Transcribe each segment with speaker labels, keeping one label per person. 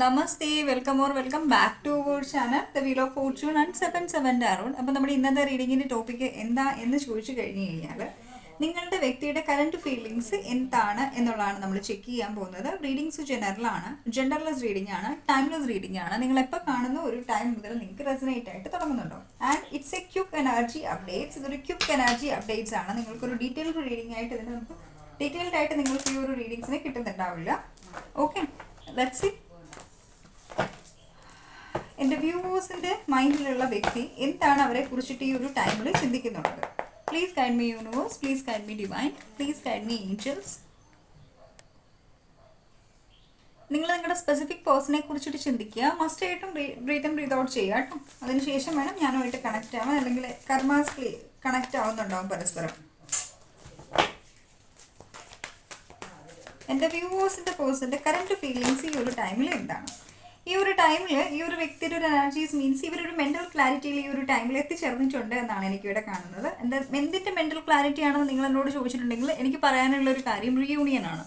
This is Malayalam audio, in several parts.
Speaker 1: Namaste welcome or welcome back to our channel the wheel of fortune and seven seven around അപ്പോൾ നമ്മുടെ ഇന്നത്തെ റീഡിങ്ങിന്റെ ടോപ്പിക് എന്താ എന്ന് ചോദിച്ചു കഴിഞ്ഞു കഴിഞ്ഞാൽ നിങ്ങളുടെ വ്യക്തിയുടെ കറണ്ട് ഫീലിങ്സ് എന്താണ് എന്നുള്ളതാണ് നമ്മൾ ചെക്ക് ചെയ്യാൻ പോകുന്നത്. റീഡിങ്സ് ജനറലാണ് ജെൻഡർലെസ് റീഡിംഗ് ആണ് ടൈംലെസ് റീഡിംഗ് ആണ്. നിങ്ങൾ എപ്പോൾ കാണുന്ന ഒരു ടൈം മുതൽ നിങ്ങൾക്ക് റെസനേറ്റ് ആയിട്ട് തുടങ്ങുന്നുണ്ടോ? And it's a quick energy updates ഇതൊരു ക്യുക്ക് എനർജി അപ്ഡേറ്റ്സ് ആണ്. നിങ്ങൾക്കൊരു ഡീറ്റെയിൽഡ് റീഡിംഗ് ആയിട്ട് ഇതിന് നമുക്ക് ഡീറ്റെയിൽഡ് ആയിട്ട് നിങ്ങൾക്ക് ഈ ഒരു റീഡിങ്സിനെ കിട്ടുന്നുണ്ടാവില്ല. ഓക്കെ ലെറ്റ്സ് സി എന്റെ വ്യൂവേഴ്സിന്റെ മൈൻഡിലുള്ള വ്യക്തി എന്താണ് അവരെ കുറിച്ചിട്ട് ഈ ഒരു ടൈമിൽ ചിന്തിക്കുന്നുള്ളത്? Please guide me universe please guide me divine please guide me angels നിങ്ങൾ നിങ്ങളുടെ സ്പെസിഫിക് പേഴ്സണെ കുറിച്ചിട്ട് ചിന്തിക്കുക. മസ്റ്റ് ആയിട്ടും ബ്രീത്ത് ബ്രീത്ത് ഔട്ട് ചെയ്യുക കേട്ടോ. അതിനുശേഷം വേണം ഞാനുമായിട്ട് കണക്റ്റ് ആവാൻ. അല്ലെങ്കിൽ കർമാസ് കണക്റ്റ് ആവുന്നുണ്ടാവും പരസ്പരം. എന്റെ വ്യൂവേഴ്സിന്റെ പേഴ്സന്റെ കറണ്ട് ഫീലിങ്സ് ഈ ഒരു ടൈമിൽ എന്താണ്? ഈ ഒരു ടൈമിൽ ഈ ഒരു വ്യക്തിയുടെ ഒരു എനർജീസ് മീൻസ് ഇവരൊരു മെന്റൽ ക്ലാരിറ്റിയിൽ ഈ ഒരു ടൈമിൽ എത്തിച്ചേർന്നിട്ടുണ്ട് എന്നാണ് എനിക്ക് ഇവിടെ കാണുന്നത്. എന്താ എന്തിന്റെ മെന്റൽ ക്ലാരിറ്റി ആണെന്ന് നിങ്ങൾ എന്നോട് ചോദിച്ചിട്ടുണ്ടെങ്കിൽ എനിക്ക് പറയാനുള്ള ഒരു കാര്യം റീയൂണിയൻ ആണ്.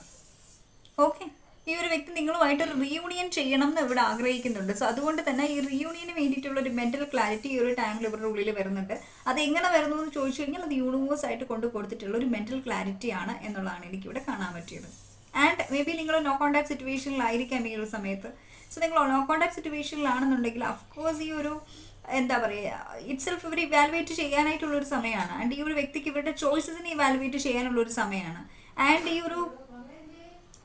Speaker 1: ഓക്കെ ഈ ഒരു വ്യക്തി നിങ്ങളുമായിട്ട് ഒരു റീയൂണിയൻ ചെയ്യണം എന്ന് ഇവിടെ ആഗ്രഹിക്കുന്നുണ്ട്. സോ അതുകൊണ്ട് തന്നെ ഈ റീയൂണിയന് വേണ്ടിയിട്ടുള്ള ഒരു മെന്റൽ ക്ലാരിറ്റി ഈ ഒരു ടൈമിൽ ഇവരുടെ ഉള്ളിൽ വരുന്നുണ്ട്. അത് എങ്ങനെ വരുന്നു എന്ന് ചോദിച്ചു കഴിഞ്ഞാൽ അത് യൂണിവേഴ്സ് ആയിട്ട് കൊണ്ട് കൊടുത്തിട്ടുള്ള ഒരു മെന്റൽ ക്ലാരിറ്റി ആണ് എന്നുള്ളതാണ് എനിക്കിവിടെ കാണാൻ പറ്റിയത്. ആൻഡ് മേ ബി നിങ്ങൾ നോ കോൺടാക്ട് സിറ്റുവേഷനിലായിരിക്കാം ഈ ഒരു സമയത്ത്. സോ നിങ്ങൾ നോ കോൺടാക്ട് സിറ്റുവേഷനിലാണെന്നുണ്ടെങ്കിൽ അഫ്കോഴ്സ് ഈ ഒരു എന്താ പറയുക ഇറ്റ് സെൽഫ് ഇവർ ഇവാലുവേറ്റ് ചെയ്യാനായിട്ടുള്ളൊരു സമയമാണ് ആൻഡ് ഈ ഒരു വ്യക്തിക്ക് ഇവരുടെ ചോയ്സസിനെ ഇവാലുവേറ്റ് ചെയ്യാനുള്ള ഒരു സമയമാണ് ആൻഡ് ഈ ഒരു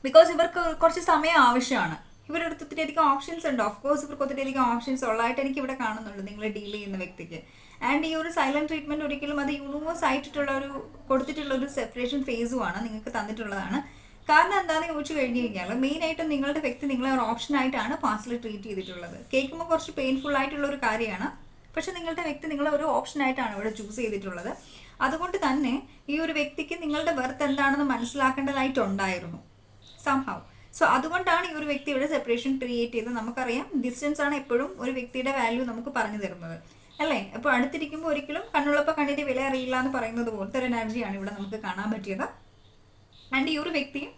Speaker 1: ബിക്കോസ് ഇവർക്ക് കുറച്ച് സമയം ആവശ്യമാണ്. ഇവരുടെ അടുത്ത് ഒത്തിരിയധികം ഓപ്ഷൻസ് ഉണ്ട്. ഓഫ് കോഴ്സ് ഇവർക്ക് ഒത്തിരിയധികം ഓപ്ഷൻസ് ഉള്ളതായിട്ട് എനിക്ക് ഇവിടെ കാണുന്നുണ്ട് നിങ്ങൾ ഡീൽ ചെയ്യുന്ന വ്യക്തിക്ക്. ആൻഡ് ഈ ഒരു സൈലന്റ് ട്രീറ്റ്മെന്റ് ഒരിക്കലും അത് യൂണിവേഴ്സ് ആയിട്ടുള്ള ഒരു കൊടുത്തിട്ടുള്ള ഒരു സെപ്പറേഷൻ ഫേസുമാണ് നിങ്ങൾക്ക് തന്നിട്ടുള്ളതാണ്. കാരണം എന്താണെന്ന് ചോദിച്ചു കഴിഞ്ഞു കഴിഞ്ഞാൽ മെയിൻ ആയിട്ട് നിങ്ങളുടെ വ്യക്തി നിങ്ങളെ ഒരു ഓപ്ഷൻ ആയിട്ടാണ് പാസ്റ്റിൽ ട്രീറ്റ് ചെയ്തിട്ടുള്ളത്. കേൾക്കുമ്പോൾ കുറച്ച് പെയിൻഫുൾ ആയിട്ടുള്ള ഒരു കാര്യമാണ്. പക്ഷെ നിങ്ങളുടെ വ്യക്തി നിങ്ങളെ ഒരു ഓപ്ഷൻ ആയിട്ടാണ് ഇവിടെ ചൂസ് ചെയ്തിട്ടുള്ളത്. അതുകൊണ്ട് തന്നെ ഈ ഒരു വ്യക്തിക്ക് നിങ്ങളുടെ വെർത്ത് എന്താണെന്ന് മനസ്സിലാക്കേണ്ടതായിട്ടുണ്ടായിരുന്നു. സംഭവം സോ അതുകൊണ്ടാണ് ഈ ഒരു വ്യക്തി ഇവിടെ സെപ്പറേഷൻ ക്രിയേറ്റ് ചെയ്ത് നമുക്കറിയാം ഡിസ്റ്റൻസ് ആണ് എപ്പോഴും ഒരു വ്യക്തിയുടെ വാല്യൂ നമുക്ക് പറഞ്ഞു തരുന്നത്. അല്ലേ? അപ്പോൾ അടുത്തിരിക്കുമ്പോൾ ഒരിക്കലും കണ്ണുള്ളപ്പോൾ കണ്ണിന്റെ വില അറിയില്ല എന്ന് പറയുന്നത് പോലത്തെ ഒരു എനർജിയാണ് ഇവിടെ നമുക്ക് കാണാൻ പറ്റിയത്. ആൻഡ് ഈ ഒരു വ്യക്തിയും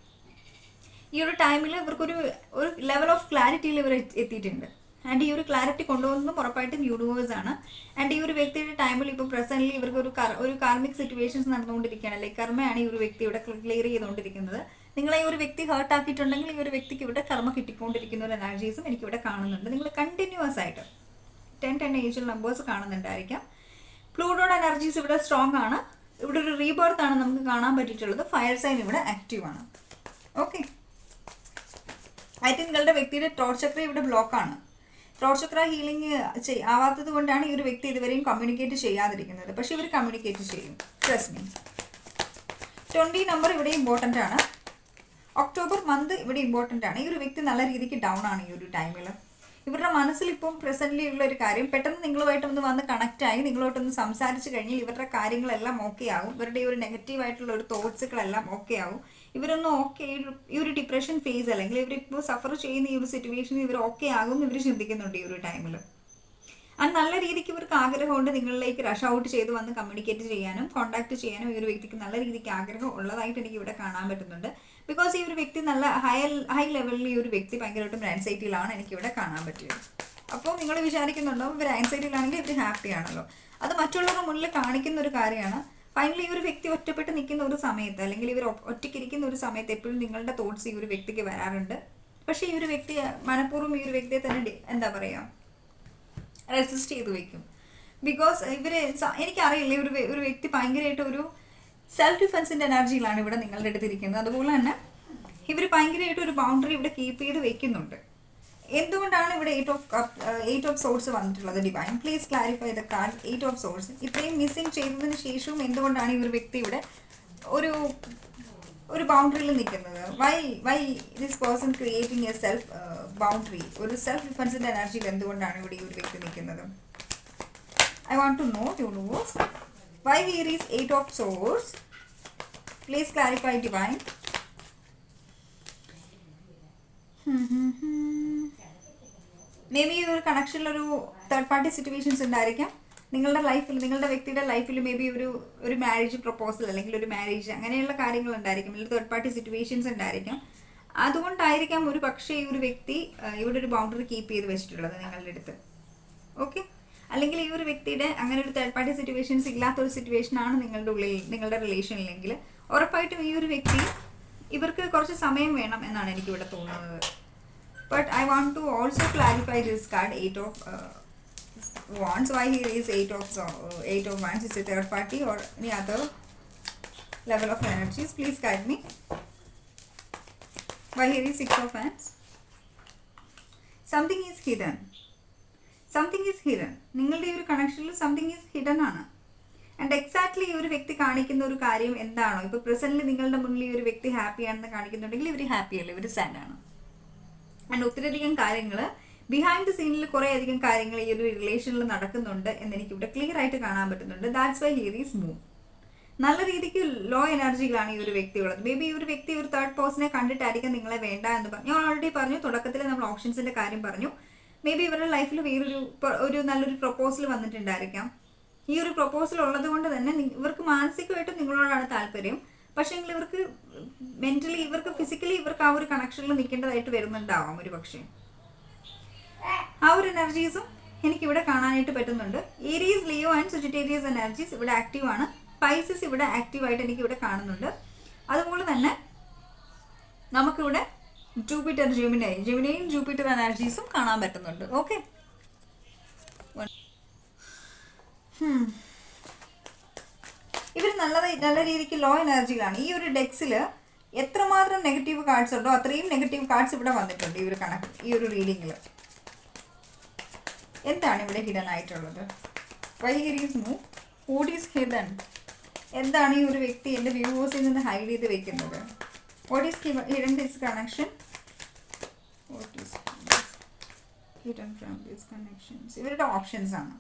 Speaker 1: ഈ ഒരു ടൈമിൽ ഇവർക്കൊരു ഒരു ലെവൽ ഓഫ് ക്ലാരിറ്റിയിൽ ഇവർ എത്തിയിട്ടുണ്ട്. ആൻഡ് ഈ ഒരു ക്ലാരിറ്റി കൊണ്ടുപോകുന്നതും ഉറപ്പായിട്ടും യൂണിവേഴ്സ് ആണ്. ആൻഡ് ഈ ഒരു വ്യക്തിയുടെ ടൈമിൽ ഇപ്പോൾ പ്രസന്റ്ലി ഇവർക്ക് ഒരു ഒരു കാർമിക് സിറ്റുവേഷൻസ് നടന്നുകൊണ്ടിരിക്കുകയാണ്. അല്ലെങ്കിൽ കർമ്മയാണ് ഈ ഒരു വ്യക്തി ഇവിടെ ക്ലിയർ ചെയ്തുകൊണ്ടിരിക്കുന്നത്. നിങ്ങളെ ഈ ഒരു വ്യക്തി ഹേർട്ട് ആക്കിയിട്ടുണ്ടെങ്കിൽ ഈ ഒരു വ്യക്തിക്ക് ഇവിടെ കർമ്മ കിട്ടിക്കൊണ്ടിരിക്കുന്ന ഒരു എനർജീസും എനിക്ക് ഇവിടെ കാണുന്നുണ്ട്. നിങ്ങൾ കണ്ടിന്യൂസ് ആയിട്ട് ടെൻ ടെൻ ഏജിൽ നമ്പേഴ്സ് കാണുന്നുണ്ടായിരിക്കാം. പ്ലൂഡോയുടെ എനർജീസ് ഇവിടെ സ്ട്രോങ് ആണ്. ഇവിടെ ഒരു റീബർത്ത് ആണ് നമുക്ക് കാണാൻ പറ്റിയിട്ടുള്ളത്. ഫയർ സൈൻ ഇവിടെ ആക്റ്റീവ് ആണ്. ഓക്കെ ഐ തിങ്ക് നിങ്ങളുടെ വ്യക്തിയുടെ ടോർച്ചക്ര ഇവിടെ ബ്ലോക്ക് ആണ്. ടോർച്ചക്ര ഹീലിംഗ് ആവാത്തത് കൊണ്ടാണ് ഈ ഒരു വ്യക്തി ഇതുവരെയും കമ്മ്യൂണിക്കേറ്റ് ചെയ്യാതിരിക്കുന്നത്. പക്ഷെ ഇവർ കമ്മ്യൂണിക്കേറ്റ് ചെയ്യും. ട്രസ്റ്റ് മീ ട്വന്റി നമ്പർ ഇവിടെ ഇമ്പോർട്ടന്റ് ആണ്. ഒക്ടോബർ മന്ത് ഇവിടെ ഇമ്പോർട്ടന്റ് ആണ്. ഈ ഒരു വ്യക്തി നല്ല രീതിക്ക് ഡൗൺ ആണ് ഈ ഒരു ടൈമിൽ ഇവരുടെ മനസ്സിൽ ഇപ്പം പ്രസന്റ്ലി ഉള്ള ഒരു കാര്യം പെട്ടെന്ന് നിങ്ങളുമായിട്ടൊന്ന് വന്ന് കണക്റ്റായി നിങ്ങളോട്ടൊന്ന് സംസാരിച്ച് കഴിഞ്ഞാൽ ഇവരുടെ കാര്യങ്ങളെല്ലാം ഓക്കെ ആവും. ഇവരുടെ ഒരു നെഗറ്റീവ് ആയിട്ടുള്ള ഒരു തോട്ട്സുകളെല്ലാം ഓക്കെ ആവും. ഇവരൊന്ന് ഓക്കെ ഈ ഒരു ഡിപ്രഷൻ ഫേസ് അല്ലെങ്കിൽ ഇവരിപ്പോൾ സഫർ ചെയ്യുന്ന ഈ ഒരു സിറ്റുവേഷൻ ഇവർ ഓക്കെ ആകും ഇവർ ചിന്തിക്കുന്നുണ്ട് ഈ ഒരു ടൈമിൽ അത് നല്ല രീതിക്ക് ഇവർക്ക് ആഗ്രഹമുണ്ട് നിങ്ങളിലേക്ക് റഷ് ഔട്ട് ചെയ്ത് വന്ന് കമ്മ്യൂണിക്കേറ്റ് ചെയ്യാനും കോൺടാക്ട് ചെയ്യാനും ഈ ഒരു വ്യക്തിക്ക് നല്ല രീതിക്ക് ആഗ്രഹം ഉള്ളതായിട്ട് എനിക്ക് ഇവിടെ കാണാൻ പറ്റുന്നുണ്ട്. ബിക്കോസ് ഈ ഒരു വ്യക്തി നല്ല ഹൈ ഹൈ ലെവലിൽ ഈ ഒരു വ്യക്തി ഭയങ്കരമായിട്ടും ആൻസൈറ്റിയിലാണ് എനിക്ക് ഇവിടെ കാണാൻ പറ്റിയത്. അപ്പോൾ നിങ്ങൾ വിചാരിക്കുന്നുണ്ടോ ഇവർ ആൻസൈറ്റിയിലാണെങ്കിൽ ഇവർ ഹാപ്പി ആണല്ലോ. അത് മറ്റുള്ളവരുടെ മുന്നിൽ കാണിക്കുന്ന ഒരു കാര്യമാണ്. ഫൈനലി ഈ ഒരു വ്യക്തി ഒറ്റപ്പെട്ട് നിൽക്കുന്ന ഒരു സമയത്ത് അല്ലെങ്കിൽ ഇവർ ഒറ്റയ്ക്കിരിക്കുന്ന ഒരു സമയത്ത് എപ്പോഴും നിങ്ങളുടെ തോട്ട്സ് ഈ ഒരു വ്യക്തിക്ക് വരാറുണ്ട്. പക്ഷേ ഈ ഒരു വ്യക്തി മനഃപൂർവം ഈ ഒരു വ്യക്തിയെ തന്നെ എന്താ പറയുക റെസിസ്റ്റ് ചെയ്ത് വെക്കും. ബിക്കോസ് ഇവർ എനിക്കറിയില്ല ഒരു ഒരു വ്യക്തി ഭയങ്കരമായിട്ട് ഒരു സെൽഫ് ഡിഫെൻസിന്റെ എനർജിയിലാണ് ഇവിടെ നിങ്ങളുടെ അടുത്തിരിക്കുന്നത്. അതുപോലെ തന്നെ ഇവർ ഭയങ്കരമായിട്ട് ഒരു ബൗണ്ടറി ഇവിടെ കീപ്പ് ചെയ്ത് വെക്കുന്നുണ്ട്. എന്തുകൊണ്ടാണ് ഇവിടെ eight of eight of swords വന്നിട്ടുള്ളത് divine please clarify the card eight of swords ഇത്രയും മിസ്സിങ് ചെയ്തതിന് ശേഷവും എന്തുകൊണ്ടാണ് ഈ ഒരു വ്യക്തി ഇവിടെ ഒരു ഒരു ബൗണ്ടറിയിൽ നിൽക്കുന്നത് why why this person creating a self boundary ഒരു സെൽഫ് ഡിഫൻസിന്റെ എനർജിയിൽ എന്തുകൊണ്ടാണ് ഇവിടെ ഈ ഒരു വ്യക്തി നിൽക്കുന്നത് I want to know universe why we Riis eight of swords please clarify divine maybe ഒരു കണക്ഷനിലൊരു തേർഡ് പാർട്ടി സിറ്റുവേഷൻസ് ഉണ്ടായിരിക്കാം. നിങ്ങളുടെ ലൈഫിൽ നിങ്ങളുടെ വ്യക്തിയുടെ ലൈഫിൽ മേ ബി ഒരു ഒരു മാരേജ് പ്രപ്പോസൽ അല്ലെങ്കിൽ ഒരു മാരേജ് അങ്ങനെയുള്ള കാര്യങ്ങൾ ഉണ്ടായിരിക്കും. അല്ലെങ്കിൽ തേർഡ് പാർട്ടി സിറ്റുവേഷൻസ് ഉണ്ടായിരിക്കും. അതുകൊണ്ടായിരിക്കാം ഒരു പക്ഷേ ഈ ഒരു വ്യക്തി ഇവിടെ ഒരു ബൗണ്ടറി കീപ്പ് ചെയ്ത് വെച്ചിട്ടുള്ളത് നിങ്ങളുടെ അടുത്ത്. ഓക്കെ അല്ലെങ്കിൽ ഈ ഒരു വ്യക്തിയുടെ അങ്ങനെ ഒരു തേർഡ് പാർട്ടി സിറ്റുവേഷൻസ് ഇല്ലാത്ത ഒരു സിറ്റുവേഷൻ ആണ് നിങ്ങളുടെ ഉള്ളിൽ നിങ്ങളുടെ റിലേഷനിലെങ്കിൽ ഉറപ്പായിട്ടും ഈ ഒരു വ്യക്തി ഇവർക്ക് കുറച്ച് സമയം വേണം എന്നാണ് എനിക്ക് ഇവിടെ തോന്നുന്നത്. But I want to also clarify this card eight of wands why here is eight of uh, eight of wands is a third party or any other level of energies please guide me. Why here is six of wands something is hidden. Something is hidden നിങ്ങളുടെ ഈ ഒരു കണക്ഷനിൽ സംതിങ് ഈസ് ഹിഡൻ ആണ്. ആൻഡ് എക്സാക്ട്ലി ഈ ഒരു വ്യക്തി കാണിക്കുന്ന ഒരു കാര്യം എന്താണോ? ഇപ്പോൾ പ്രസന്റിൽ നിങ്ങളുടെ മുന്നിൽ ഈ ഒരു വ്യക്തി ഹാപ്പി ആണെന്ന് കാണിക്കുന്നുണ്ടെങ്കിൽ ഇവർ ഹാപ്പി അല്ല? ഇവർ സാഡ് ആണ്. ആൻഡ് ഒത്തിരിയധികം കാര്യങ്ങൾ ബിഹൈൻഡ് ദ സീനിൽ കുറേ അധികം കാര്യങ്ങൾ ഈ ഒരു റിലേഷനിൽ നടക്കുന്നുണ്ട് എന്ന് എനിക്ക് ഇവിടെ ക്ലിയർ ആയിട്ട് കാണാൻ പറ്റുന്നുണ്ട്. That's why here is move നല്ല രീതിക്ക് ലോ എനർജിയിലാണ് ഈ ഒരു വ്യക്തി ഉള്ളത് മേ ബി ഈ ഒരു വ്യക്തി ഒരു തേർഡ് പേഴ്സണെ കണ്ടിട്ടായിരിക്കും നിങ്ങളെ വേണ്ട എന്ന് പറഞ്ഞു ഞാൻ ഓൾറെഡി പറഞ്ഞു തുടക്കത്തിൽ നമ്മൾ ഓപ്ഷൻസിന്റെ കാര്യം പറഞ്ഞു. മേ ബി ഇവരുടെ ലൈഫിൽ വേറൊരു ഒരു നല്ലൊരു പ്രപ്പോസൽ വന്നിട്ടുണ്ടായിരിക്കാം. ഈ ഒരു പ്രപ്പോസൽ ഉള്ളത് കൊണ്ട് തന്നെ ഇവർക്ക് മാനസികമായിട്ടും നിങ്ങളോടാണ് താല്പര്യം. പക്ഷേ ഇവർക്ക് മെന്റലി ഇവർക്ക് ഫിസിക്കലി ഇവർക്ക് ആ ഒരു കണക്ഷനിൽ നിൽക്കേണ്ടതായിട്ട് വരുന്നുണ്ടാവാം ഒരു പക്ഷേ ആ ഒരു എനർജീസും എനിക്കിവിടെ കാണാനായിട്ട് പറ്റുന്നുണ്ട്. Aries Leo and Sagittarius energies ഇവിടെ ആക്റ്റീവ് ആണ്. പൈസസ് ഇവിടെ ആക്റ്റീവായിട്ട് എനിക്ക് ഇവിടെ കാണുന്നുണ്ട്. അതുപോലെ തന്നെ നമുക്കിവിടെ ജൂപ്പിറ്റർ ജെമിനൈ ജെമിനയും ജൂപ്പിറ്റർ എനർജീസും കാണാൻ പറ്റുന്നുണ്ട്. ഓക്കെ ഇവർ നല്ലത് നല്ല രീതിക്ക് ലോ എനർജിയിലാണ് ഈ ഒരു ഡെക്സിൽ എത്രമാത്രം നെഗറ്റീവ് കാർഡ്സ് ഉണ്ടോ അത്രയും നെഗറ്റീവ് കാർഡ്സ് ഇവിടെ വന്നിട്ടുണ്ട് ഈ ഒരു കണക്ക് ഈ ഒരു റീഡിങ്ങിൽ എന്താണ് ഇവിടെ ഹിഡൻ ആയിട്ടുള്ളത് why here what is hidden എന്താണ് ഈ ഒരു വ്യക്തി എന്റെ വ്യൂവേഴ്സിൽ നിന്ന് ഹൈഡ് ചെയ്ത് വെക്കുന്നത്? What is hidden this connection ഇവരുടെ ഓപ്ഷൻസ് ആണ്.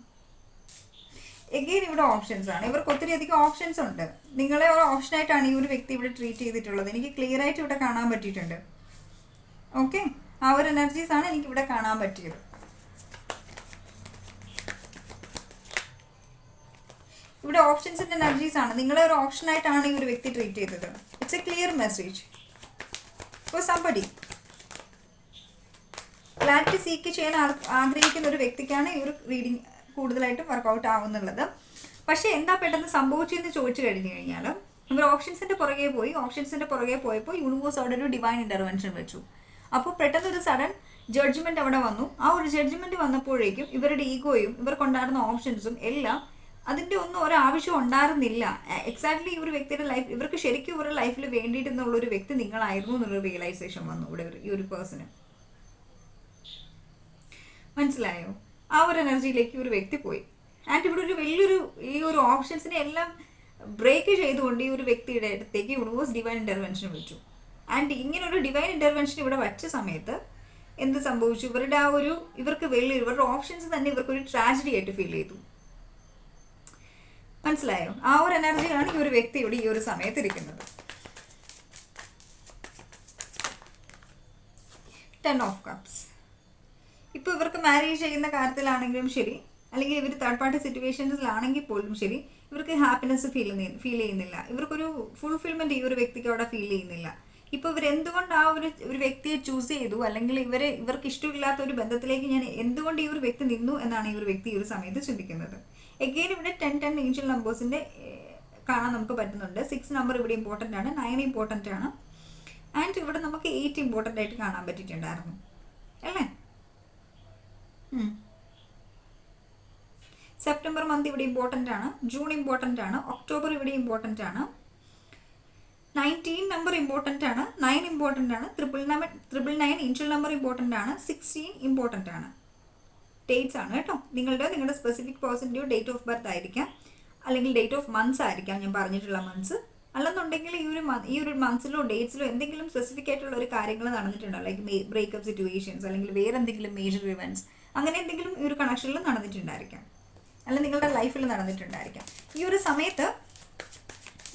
Speaker 1: എഗെയിൻ ഇവിടെ ഓപ്ഷൻസ് ആണ്. ഇവർക്ക് ഒത്തിരി അധികം ഓപ്ഷൻസ് ഉണ്ട്. നിങ്ങളെ ഒരു ഓപ്ഷനായിട്ടാണ് ഈ ഒരു വ്യക്തി ഇവിടെ ട്രീറ്റ് ചെയ്തിട്ടുള്ളത്. എനിക്ക് ക്ലിയർ ആയിട്ട് ഇവിടെ കാണാൻ പറ്റിയിട്ടുണ്ട്. ഓക്കെ ആ ഒരു എനർജീസ് ആണ് എനിക്ക് ഇവിടെ കാണാൻ പറ്റിയത്. ഇവിടെ ഓപ്ഷൻസിന്റെ എനർജീസ് ആണ്. നിങ്ങളെ ഒരു ഓപ്ഷനായിട്ടാണ് ഈ ഒരു വ്യക്തി ട്രീറ്റ് ചെയ്തത്. It's a clear message for somebody clarity seek ചെയ്യാൻ ആഗ്രഹിക്കുന്ന ഒരു വ്യക്തിക്കാണ് ഈ ഒരു റീഡിങ് കൂടുതലായിട്ടും വർക്കൗട്ട് ആവുന്നുള്ളത്. പക്ഷേ എന്താ പെട്ടെന്ന് സംഭവിച്ചതെന്ന് ചോദിച്ചു കഴിഞ്ഞു കഴിഞ്ഞാൽ ഇവർ ഓപ്ഷൻസിന്റെ പുറകെ പോയി ഓപ്ഷൻസിന്റെ പുറകെ പോയപ്പോൾ യൂണിവേഴ്സ് അവിടെ ഒരു ഡിവൈൻ ഇന്റർവെൻഷൻ വെച്ചു. അപ്പോൾ പെട്ടെന്ന് ഒരു സഡൻ ജഡ്ജ്മെന്റ് അവിടെ വന്നു. ആ ഒരു ജഡ്ജ്മെന്റ് വന്നപ്പോഴേക്കും ഇവരുടെ ഈഗോയും ഇവർക്കുണ്ടായിരുന്ന ഓപ്ഷൻസും എല്ലാം അതിന്റെ ഒന്നും ഒരാവശ്യം ഉണ്ടായിരുന്നില്ല. എക്സാക്ട്ലി ഈ ഒരു വ്യക്തിയുടെ ലൈഫ് ഇവർക്ക് ശരിക്കും ഇവരുടെ ലൈഫിൽ വേണ്ടിയിട്ടുള്ള ഒരു വ്യക്തി നിങ്ങളായിരുന്നു എന്നുള്ള റിയലൈസേഷൻ വന്നു ഇവിടെ ഈ ഒരു പേഴ്സണ് മനസ്സിലായോ? ആ ഒരു എനർജിയിലേക്ക് ഒരു വ്യക്തി പോയി. ആൻഡ് ഇവിടെ ഒരു വലിയൊരു ഈ ഒരു ഓപ്ഷൻസിനെ എല്ലാം ബ്രേക്ക് ചെയ്തുകൊണ്ട് ഈ ഒരു വ്യക്തിയുടെ അടുത്തേക്ക് യൂണിവേഴ്സ് ഡിവൈൻ ഇന്റർവെൻഷൻ വിളിച്ചു. ആൻഡ് ഇങ്ങനെ ഒരു ഡിവൈൻ ഇന്റർവെൻഷൻ ഇവിടെ വച്ച സമയത്ത് എന്ത് സംഭവിച്ചു? ഇവരുടെ ആ ഒരു ഇവർക്ക് വലിയ ഇവരുടെ ഓപ്ഷൻസ് തന്നെ ഇവർക്കൊരു ട്രാജഡി ആയിട്ട് ഫീൽ ചെയ്തു. മനസ്സിലായോ? ആ ഒരു എനർജിയാണ് ഈ ഒരു വ്യക്തി ഇവിടെ ഈ ഒരു സമയത്ത് ഇരിക്കുന്നത് ടെൻ ഓഫ് കപ്സ് ഇപ്പോൾ ഇവർക്ക് മാരേജ് ചെയ്യുന്ന കാര്യത്തിലാണെങ്കിലും ശരി. അല്ലെങ്കിൽ ഇവർ തേർഡ് പാർട്ടി സിറ്റുവേഷൻസിലാണെങ്കിൽ പോലും ശരി. ഇവർക്ക് ഹാപ്പിനെസ് ഫീൽ ഫീൽ ചെയ്യുന്നില്ല. ഇവർക്കൊരു ഫുൾഫിൽമെന്റ് ഈ ഒരു വ്യക്തിക്ക് അവിടെ ഫീൽ ചെയ്യുന്നില്ല. ഇപ്പോൾ ഇവർ എന്തുകൊണ്ട് ആ ഒരു ഒരു വ്യക്തിയെ ചൂസ് ചെയ്തു? അല്ലെങ്കിൽ ഇവരെ ഇവർക്ക് ഇഷ്ടമില്ലാത്ത ഒരു ബന്ധത്തിലേക്ക് ഞാൻ എന്തുകൊണ്ട് ഈ ഒരു വ്യക്തി നിന്നു? എന്നാണ് ഈ ഒരു വ്യക്തി ഈ ഒരു സമയത്ത് ചിന്തിക്കുന്നത്. എഗെയിൻ ഇവിടെ ടെൻ ടെൻ ഏഞ്ചൽ നമ്പേഴ്സിന്റെ കാണാൻ നമുക്ക് പറ്റുന്നുണ്ട്. സിക്സ് നമ്പർ ഇവിടെ ഇമ്പോർട്ടന്റ് ആണ്. നയൻ ഇമ്പോർട്ടന്റ് ആണ്. ആൻഡ് ഇവിടെ നമുക്ക് എയ്റ്റ് ഇമ്പോർട്ടന്റ് ആയിട്ട് കാണാൻ പറ്റിയിട്ടുണ്ടായിരുന്നു. അല്ലേ? സെപ്റ്റംബർ മന്ത് ഇവിടെ ഇമ്പോർട്ടന്റ് ആണ്. ജൂൺ ഇമ്പോർട്ടന്റ് ആണ്. ഒക്ടോബർ ഇവിടെ ഇമ്പോർട്ടന്റ് ആണ്. നയന്റീൻ നമ്പർ ഇമ്പോർട്ടന്റ് ആണ്. നയൻ ഇമ്പോർട്ടന്റ് ആണ്. Triple number triple nine angel number important ആണ്. സിക്സ്റ്റീൻ ഇമ്പോർട്ടന്റ് ആണ്. ഡേറ്റ്സ് ആണ് കേട്ടോ. നിങ്ങളുടെ നിങ്ങളുടെ സ്പെസിഫിക് പേഴ്സന്റെയോ ഡേറ്റ് ഓഫ് ബർത്ത് ആയിരിക്കാം. അല്ലെങ്കിൽ ഡേറ്റ് ഓഫ് മന്ത്സ് ആയിരിക്കാം ഞാൻ പറഞ്ഞിട്ടുള്ള മന്ത്സ് അല്ലെന്നുണ്ടെങ്കിൽ ഈ ഒരു ഈ ഒരു മന്ത്സിലോ ഡേറ്റ്സിലോ എന്തെങ്കിലും സ്പെസിഫിക് ആയിട്ടുള്ള ഒരു കാര്യങ്ങൾ നടന്നിട്ടുണ്ടോ? ലൈക്ക് ബ്രേക്കപ്പ് സിറ്റുവേഷൻസ് അല്ലെങ്കിൽ വേറെ എന്തെങ്കിലും മേജർ ഇവന്റ്സ് അങ്ങനെ എന്തെങ്കിലും ഈ ഒരു കണക്ഷനിൽ നടന്നിട്ടുണ്ടായിരിക്കാം. അല്ല നിങ്ങളുടെ ലൈഫിൽ നടന്നിട്ടുണ്ടായിരിക്കാം. ഈ ഒരു സമയത്ത്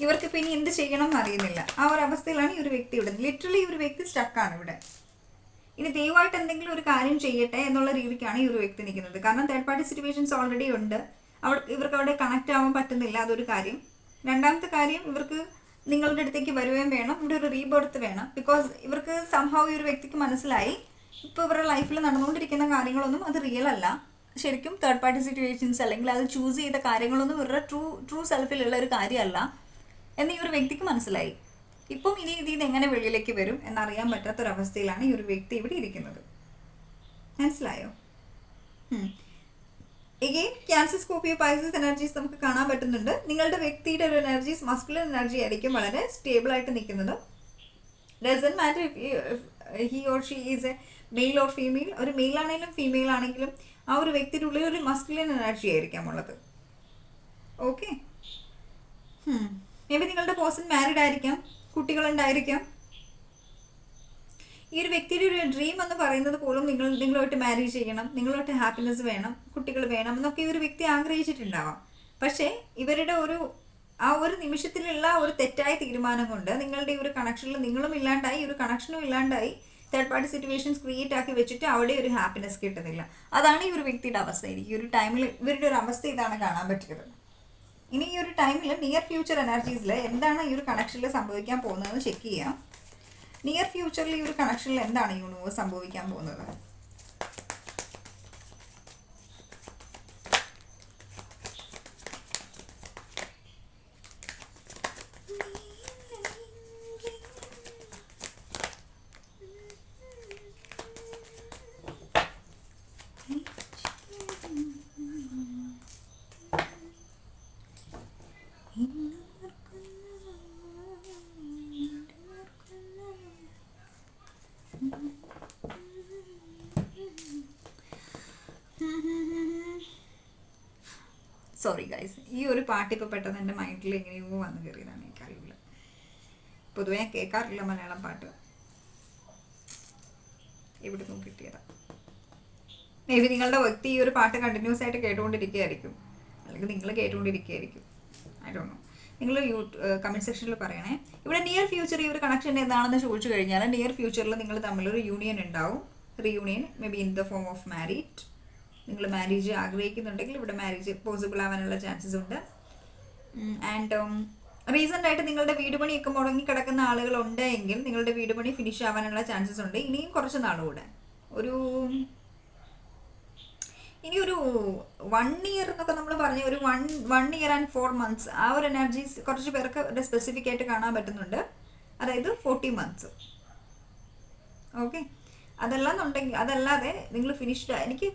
Speaker 1: ഇവർക്ക് പിന്നെ എന്ത് ചെയ്യണം എന്ന് അറിയുന്നില്ല. ആ ഒരു അവസ്ഥയിലാണ് ഈ ഒരു വ്യക്തി ഇവിടെ. ലിറ്ററലി ഈ ഒരു വ്യക്തി സ്റ്റക്കാണ് ഇവിടെ. ഇനി ദയവായിട്ട് എന്തെങ്കിലും ഒരു കാര്യം ചെയ്യട്ടെ എന്നുള്ള രീതിക്കാണ് ഈ ഒരു വ്യക്തി നിൽക്കുന്നത്. കാരണം തേർഡ് പാർട്ടി സിറ്റുവേഷൻസ് ഓൾറെഡി ഉണ്ട്. അവർ ഇവർക്ക് അവിടെ കണക്ട് ആവാൻ പറ്റുന്നില്ല അതൊരു കാര്യം. രണ്ടാമത്തെ കാര്യം ഇവർക്ക് നിങ്ങളുടെ അടുത്തേക്ക് വരികയും വേണം. ഇവിടെ ഒരു റീബർത്ത് വേണം. ബിക്കോസ് ഇവർക്ക് സംഭവം ഈ ഒരു വ്യക്തിക്ക് മനസ്സിലായി. ഇപ്പോൾ ഇവരുടെ ലൈഫിൽ നടന്നുകൊണ്ടിരിക്കുന്ന കാര്യങ്ങളൊന്നും അത് റിയൽ അല്ല. ശരിക്കും തേർഡ് പാർട്ടി സിറ്റുവേഷൻസ് അല്ലെങ്കിൽ അത് ചൂസ് ചെയ്ത കാര്യങ്ങളൊന്നും ഇവരുടെ ട്രൂ ട്രൂ സെൽഫിലുള്ള ഒരു കാര്യമല്ല. എന്ന് ഈ ഒരു വ്യക്തിക്ക് മനസ്സിലായി. ഇപ്പം ഇനി ഇതിൽ നിന്ന് എങ്ങനെ വെളിയിലേക്ക് വരും എന്നറിയാൻ പറ്റാത്തൊരവസ്ഥയിലാണ് ഈ ഒരു വ്യക്തി ഇവിടെ ഇരിക്കുന്നത്. മനസ്സിലായോ? Again Cancer Scorpio Pisces energies നമുക്ക് കാണാൻ പറ്റുന്നുണ്ട്. നിങ്ങളുടെ വ്യക്തിയുടെ ഒരു എനർജീസ് മസ്കുലർ എനർജി ആയിരിക്കും വളരെ സ്റ്റേബിൾ ആയിട്ട് നിൽക്കുന്നത്. Doesn't matter he or she is a male or female ഒരു മെയിൽ ആണെങ്കിലും ഫീമെയിൽ ആണെങ്കിലും ആ ഒരു വ്യക്തിയുടെ ഉള്ളിൽ ഒരു മസ്കുലൻ എനർജി ആയിരിക്കാം ഉള്ളത്. ഓക്കെ മേ ബി നിങ്ങളുടെ പേഴ്സൺ മാരിഡ് ആയിരിക്കാം. കുട്ടികളുണ്ടായിരിക്കാം. ഈ ഒരു വ്യക്തിയുടെ ഒരു ഡ്രീം എന്ന് പറയുന്നത് പോലും നിങ്ങൾ നിങ്ങളുമായിട്ട് മാരേജ് ചെയ്യണം നിങ്ങളുമായിട്ട് ഹാപ്പിനെസ് വേണം കുട്ടികൾ വേണം എന്നൊക്കെ ഈ ഒരു വ്യക്തി ആഗ്രഹിച്ചിട്ടുണ്ടാവാം. പക്ഷേ ഇവരുടെ ഒരു ആ ഒരു നിമിഷത്തിലുള്ള ഒരു തെറ്റായ തീരുമാനം കൊണ്ട് നിങ്ങളുടെ ഈ ഒരു കണക്ഷനിൽ നിങ്ങളും ഇല്ലാണ്ടായി ഒരു കണക്ഷനും ഇല്ലാണ്ടായി തേർഡ് പാർട്ടി സിറ്റുവേഷൻസ് ക്രിയേറ്റ് ആക്കി വെച്ചിട്ട് അവിടെ ഒരു ഹാപ്പിനെസ് കിട്ടുന്നില്ല. അതാണ് ഈ ഒരു വ്യക്തിയുടെ അവസ്ഥ. ഈ ഒരു ടൈമിൽ ഇവരുടെ ഒരു അവസ്ഥ ഇതാണ് കാണാൻ പറ്റിയത്. ഇനി ഈ ഒരു ടൈമിൽ നിയർ ഫ്യൂച്ചർ എനർജീസിൽ എന്താണ് ഈ ഒരു കണക്ഷനിൽ സംഭവിക്കാൻ പോകുന്നതെന്ന് ചെക്ക് ചെയ്യാം. നിയർ ഫ്യൂച്ചറിൽ ഈ ഒരു കണക്ഷനിൽ എന്താണ് യൂണിവേഴ്സ് സംഭവിക്കാൻ പോകുന്നത് സോറി ഗൈസ് ഈ ഒരു പാട്ട് ഇപ്പൊ പെട്ടെന്ന് എന്റെ മൈൻഡിൽ എങ്ങനെയോ വന്നു കയറിയതാണ് എനിക്കറിയില്ല പൊതുവെ ഞാൻ കേൾക്കാറില്ല മലയാളം പാട്ട്. എവിടെ നിന്നും കിട്ടിയതാ. മേ ബി നിങ്ങളുടെ വ്യക്തി ഈ ഒരു പാട്ട് കണ്ടിന്യൂസ് ആയിട്ട് കേട്ടുകൊണ്ടിരിക്കുകയായിരിക്കും. അല്ലെങ്കിൽ നിങ്ങൾ കേട്ടുകൊണ്ടിരിക്കുകയായിരിക്കും. ഐ ഡോണ്ട് നോ നിങ്ങൾ യൂ കമന്റ് സെക്ഷനിൽ പറയണേ. ഇവിടെ നിയർ ഫ്യൂച്ചർ ഈ ഒരു കണക്ഷൻ എന്താണെന്ന് ചോദിച്ചു കഴിഞ്ഞാൽ നിയർ ഫ്യൂച്ചറിൽ നിങ്ങൾ തമ്മിലൊരു യൂണിയൻ ഉണ്ടാവും. Reunion maybe in the form of married നിങ്ങൾ മാരേജ് ആഗ്രഹിക്കുന്നുണ്ടെങ്കിൽ ഇവിടെ മാരേജ് പോസിബിൾ ആവാനുള്ള ചാൻസസ് ഉണ്ട്. ആൻഡ് റീസെന്റ് ആയിട്ട് നിങ്ങളുടെ വീട് മുടങ്ങി കിടക്കുന്ന ആളുകൾ ഉണ്ടെങ്കിൽ നിങ്ങളുടെ വീട് പണി ഫിനിഷ് ആവാനുള്ള ചാൻസസ് ഉണ്ട്. ഇനിയും കുറച്ച് നാളുകൂടെ. ഒരു ഇനി ഒരു വൺ ഇയർ എന്നൊക്കെ നമ്മൾ പറഞ്ഞ ഒരു one one year and four months ആ ഒരു എനർജീസ് കുറച്ച് പേർക്ക് സ്പെസിഫിക് ആയിട്ട് കാണാൻ പറ്റുന്നുണ്ട്. അതായത് ഫോർട്ടി മന്ത്സ് ഓക്കെ അതല്ലാന്നുണ്ടെങ്കിൽ അതല്ലാതെ നിങ്ങൾ ഫിനിഷ്ഡ് എനിക്ക്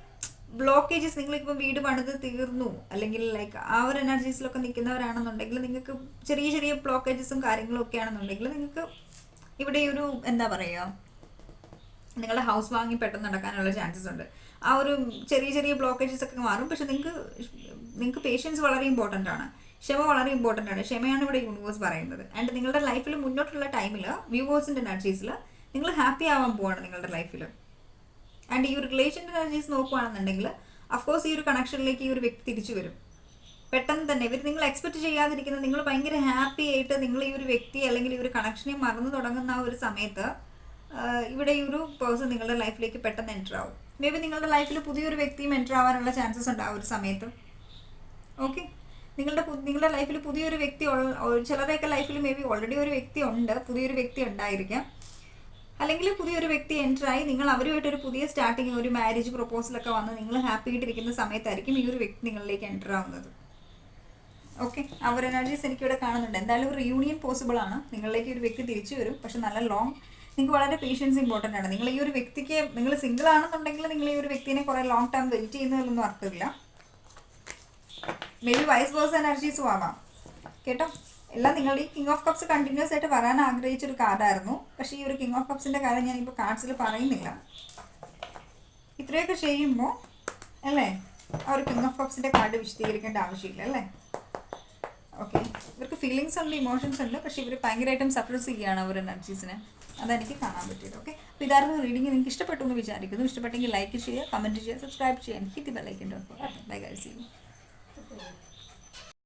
Speaker 1: ബ്ലോക്കേജസ് നിങ്ങളിപ്പോൾ വീട് പണിത് തീർന്നു. അല്ലെങ്കിൽ ലൈക്ക് ആ ഒരു എനർജീസിലൊക്കെ നിൽക്കുന്നവരാണെന്നുണ്ടെങ്കിൽ നിങ്ങൾക്ക് ചെറിയ ചെറിയ ബ്ലോക്കേജസും കാര്യങ്ങളും ഒക്കെ ആണെന്നുണ്ടെങ്കിൽ നിങ്ങൾക്ക് ഇവിടെ ഒരു എന്താ പറയുക നിങ്ങളുടെ ഹൗസ് വാങ്ങി പെട്ടെന്ന് നടക്കാനുള്ള ചാൻസസ് ഉണ്ട്. ആ ഒരു ചെറിയ ചെറിയ ബ്ലോക്കേജസ് ഒക്കെ മാറും. പക്ഷെ നിങ്ങൾക്ക് നിങ്ങൾക്ക് പേഷ്യൻസ് വളരെ ഇമ്പോർട്ടന്റ് ആണ്. ക്ഷമ വളരെ ഇമ്പോർട്ടന്റ് ആണ്. ക്ഷമയാണ് ഇവിടെ യൂണിവേഴ്സ് പറയുന്നത്. ആൻഡ് നിങ്ങളുടെ ലൈഫിൽ മുന്നോട്ടുള്ള ടൈമിൽ വ്യൂവേഴ്സിന്റെ എനർജീസിൽ നിങ്ങൾ ഹാപ്പി ആവാൻ പോവാണ് നിങ്ങളുടെ ലൈഫിൽ ആൻഡ് ഈ ഒരു റിലേഷന്റെ എനർജീസ് നോക്കുകയാണെന്നുണ്ടെങ്കിൽ അഫ്കോഴ്സ് ഈ ഒരു കണക്ഷനിലേക്ക് ഈ ഒരു വ്യക്തി തിരിച്ചു വരും. പെട്ടെന്ന് തന്നെ. ഇവർ നിങ്ങൾ എക്സ്പെക്ട് ചെയ്യാതിരിക്കുന്ന നിങ്ങൾ ഭയങ്കര ഹാപ്പി ആയിട്ട് നിങ്ങൾ ഈ ഒരു വ്യക്തി അല്ലെങ്കിൽ ഈ ഒരു കണക്ഷനെ മറന്നു തുടങ്ങുന്ന ഒരു സമയത്ത് ഇവിടെ ഈ ഒരു പേഴ്സൺ നിങ്ങളുടെ ലൈഫിലേക്ക് പെട്ടെന്ന് എന്റർ ആവും. മേ ബി നിങ്ങളുടെ ലൈഫിൽ പുതിയൊരു വ്യക്തിയും എന്റർ ആവാനുള്ള ചാൻസസ് ഉണ്ട് ആ ഒരു സമയത്ത്. ഓക്കെ നിങ്ങളുടെ നിങ്ങളുടെ ലൈഫിൽ പുതിയൊരു വ്യക്തി ചിലരുടെയൊക്കെ ലൈഫിൽ മേ ബി ഓൾറെഡി ഒരു വ്യക്തി ഉണ്ട് പുതിയൊരു വ്യക്തി ഉണ്ടായിരിക്കാം. അല്ലെങ്കിൽ പുതിയൊരു വ്യക്തി എന്റർ ആയി നിങ്ങൾ അവരുമായിട്ട് ഒരു പുതിയ സ്റ്റാർട്ടിങ് ഒരു മാരേജ് പ്രൊപ്പോസലൊക്കെ വന്ന് നിങ്ങൾ ഹാപ്പി ആയിട്ടിരിക്കുന്ന സമയത്തായിരിക്കും ഈ ഒരു വ്യക്തി നിങ്ങളിലേക്ക് എന്റർ ആവുന്നത്. ഓക്കെ അവർ എനർജീസ് എനിക്കിവിടെ കാണുന്നുണ്ട്. എന്തായാലും ഒരു റിയൂണിയൻ പോസിബിൾ ആണ്. നിങ്ങളിലേക്ക് ഒരു വ്യക്തി തിരിച്ചു വരും. പക്ഷെ നല്ല ലോങ് നിങ്ങൾക്ക് വളരെ പേഷ്യൻസ് ഇമ്പോർട്ടന്റ് ആണ്. നിങ്ങൾ ഈ ഒരു വ്യക്തിക്ക് നിങ്ങൾ സിംഗിൾ ആണെന്നുണ്ടെങ്കിൽ നിങ്ങൾ ഈ ഒരു വ്യക്തിനെ കുറേ ലോങ് ടൈം വെയിറ്റ് ചെയ്യുന്നതിലൊന്നും അർത്ഥമില്ല. മേ ബി വൈസ് വേഴ്സ് എനർജീസും ആവാം. കേട്ടോ? എല്ലാം നിങ്ങളുടെ ഈ കിങ് ഓഫ് കപ്സ് കണ്ടിന്യൂസ് ആയിട്ട് വരാൻ ആഗ്രഹിച്ച ഒരു കാർഡായിരുന്നു പക്ഷേ ഈ ഒരു കിങ് ഓഫ് കപ്സിന്റെ കാര്യം ഞാനിപ്പോൾ കാർഡ്സിൽ പറയുന്നില്ല. ഇത്രയൊക്കെ ചെയ്യുമ്പോൾ അല്ലേ? ആ ഒരു കിങ് ഓഫ് കപ്സിന്റെ കാർഡ് വിശദീകരിക്കേണ്ട ആവശ്യമില്ല അല്ലേ? ഓക്കെ ഇവർക്ക് ഫീലിങ്സ് ഉണ്ട് ഇമോഷൻസ് ഉണ്ട് പക്ഷേ ഇവർ ഭയങ്കരമായിട്ടും സപ്രസ് ചെയ്യുകയാണ് അവർ എനർജീസിനെ അതെനിക്ക് കാണാൻ പറ്റിയത്. ഓക്കെ അപ്പോൾ ഇതായിരുന്നു റീഡിങ് നിങ്ങൾക്ക് ഇഷ്ടപ്പെട്ടു എന്ന് വിചാരിക്കുന്നു. ഇഷ്ടപ്പെട്ടെങ്കിൽ ലൈക്ക് ചെയ്യുക കമന്റ് ചെയ്യുക സബ്സ്ക്രൈബ് ചെയ്യുക hit bell icon dot bye guys you